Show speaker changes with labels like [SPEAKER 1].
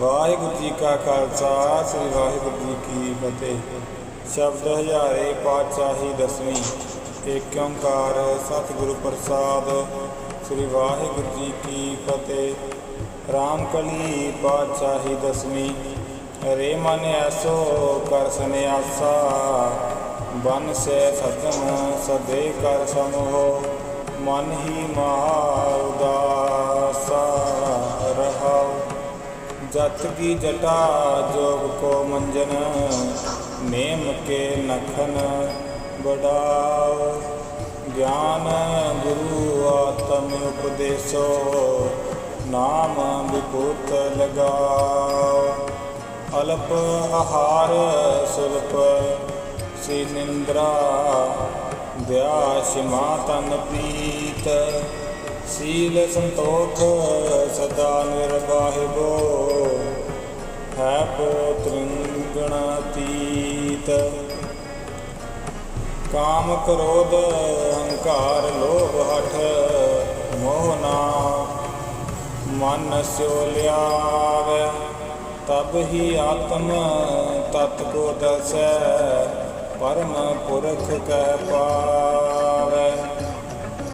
[SPEAKER 1] ਵਾਹਿਗੁਰੂ ਜੀ ਕਾ ਖਾਲਸਾ, ਸ੍ਰੀ ਵਾਹਿਗੁਰੂ ਜੀ ਕੀ ਫਤਿਹ। ਸ਼ਬਦ ਹਜ਼ਾਰੇ ਪਾਤਸ਼ਾਹੀ ਦਸਵੀਂ ਏਕ ਓੰਕਾਰ ਸਤਿਗੁਰੂ ਪ੍ਰਸਾਦ, ਸ੍ਰੀ ਵਾਹਿਗੁਰੂ ਜੀ ਕੀ ਫਤਿਹ। ਰਾਮ ਕਲੀ ਪਾਤਸ਼ਾਹੀ ਦਸਵੀਂ ਰੇ ਮਨ ਐਸੋ ਕਰ ਸੰਿਆਸਾ ਬਨ ਸੇ ਸਤਨ ਸਦੇ ਕਰ ਸਮੋ ਮਨ ਹੀ ਮਹਾ ਜਤ ਕੀ ਜਟਾ ਜੋਗ ਕੋ ਮੰਜਨ, ਨੇਮ ਕੇ ਨਖਨ ਬੜਾਓ ਗਿਆਨ ਗੁਰੂ ਆਤਮ ਉਪਦੇਸੋ, ਨਾਮ ਵਿਭੂਤ ਲਗਾਓ। ਅਲਪ ਆਹਾਰ ਸੁਲਪ ਸੀ ਨਿੰਦਰਾ ਦਿਆ ਸਿਮਾ ਤਨ ਸੀਲ ਸੰਤੋਖ ਪੋਤ੍ਰਿੰਗਣਾਤੀਤ ਕਾਮ ਕ੍ਰੋਧ ਹੰਕਾਰ ਲੋਭ ਹਠ ਮੋਹ ਨਾ। ਮਨ ਸਿਓ ਲਿਆਵੇ, ਤਬ ਹੀ ਆਤਮ ਤਤ ਕੋ ਦਸੈ। ਪਰਮ ਪੁਰਖ ਕਹਿ ਪਾਵੇ।